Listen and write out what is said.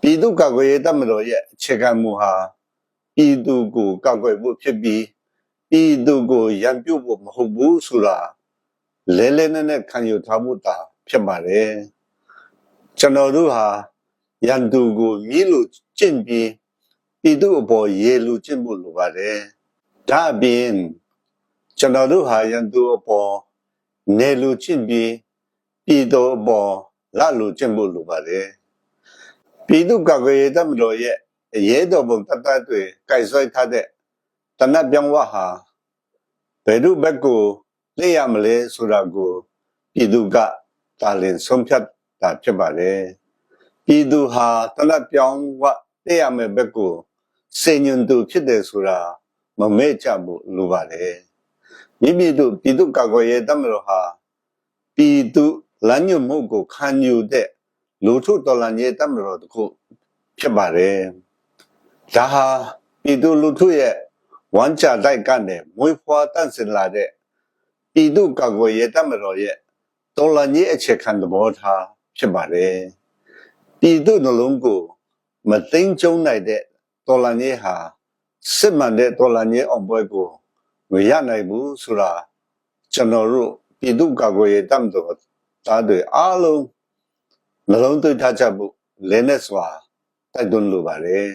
ပြည်သူ့ကာကွယ်ရေးတပ်မတော်ရဲ့အခြေခံမူဟာပြည်သူကိုကာကွယ်ဖို့ဖြစ်ပြီးပြည်သူကိုရန်ပြုတ်ဖို့မဟုတ်ဘူးဆိုတာလဲလဲနဲ့နဲ့ခံယူထားမှုတာဖြစ်ပါတယ်ကျွန်တော်တို့ဟာရန်သူကိုမြည်လို့ကျင့်ပြီးပြည်သူအပေါ်ရေလူကျင့်ဖို့လိုပါတယ်ဒါအပြင်ကျွန်တော်တို့ဟာရန်သူအပေါ်နေလူကျင့်ပြီးပြည်သူအပေါ်လလူကျင့်ဖို့လိုပါတယ် ပြည်သူ့ကာကွယ်ရေးတပ်မတော်ရဲ့အရေးတော်ပုံတတ်တတ်တွေကြိုက်ဆွဲထားတဲ့တနတ်ပြောင်းဝဟာဘယ်သူဘက်ကိုလက်ရမလဲဆိုတာကိုပြည်သူကတာလင်ဆုံးဖြတ်တာဖြစ်ပါတယ်ပြည်သူဟာတနတ်ပြောင်းဝလက်ရမယ်ဘက်ကိုစေညွန်သူဖြစ်တယ်ဆိုတာမမဲချဘူးလိုပါတယ်မိမိတို့ပြည်သူ့ကာကွယ်ရေးတပ်မတော်ဟာပြည်သူလမ်းညွှန်မှုကိုခံယူတဲ့ လူထုတော်လှန်ရေးတပ်မတော်တစ်ခုဖြစ်ပါတယ်။ဒါဟာပြည်သူလူထုရဲ့ဝမ်းချတိုက်ကနေမွေးဖွားတန့်စင်လာတဲ့ပြည်သူကာကွယ်ရေးတပ်မတော်ရဲ့တော်လှန်ရေးအခြေခံသဘောထားဖြစ်ပါတယ်။ပြည်သူနှလုံးကိုမသိမ်းကျုံနိုင်တဲ့တော်လှန်ရေးဟာစစ်မှန်တဲ့တော်လှန်ရေးအောင်ပွဲကိုမရနိုင်ဘူးဆိုတာကျွန်တော်တို့ပြည်သူကာကွယ်ရေးတပ်မတော်သားတွေအားလုံး နှလုံးသွင်းထားချက်ဖို့လဲနဲ့စွာတိုက်တွန်းလိုပါတယ်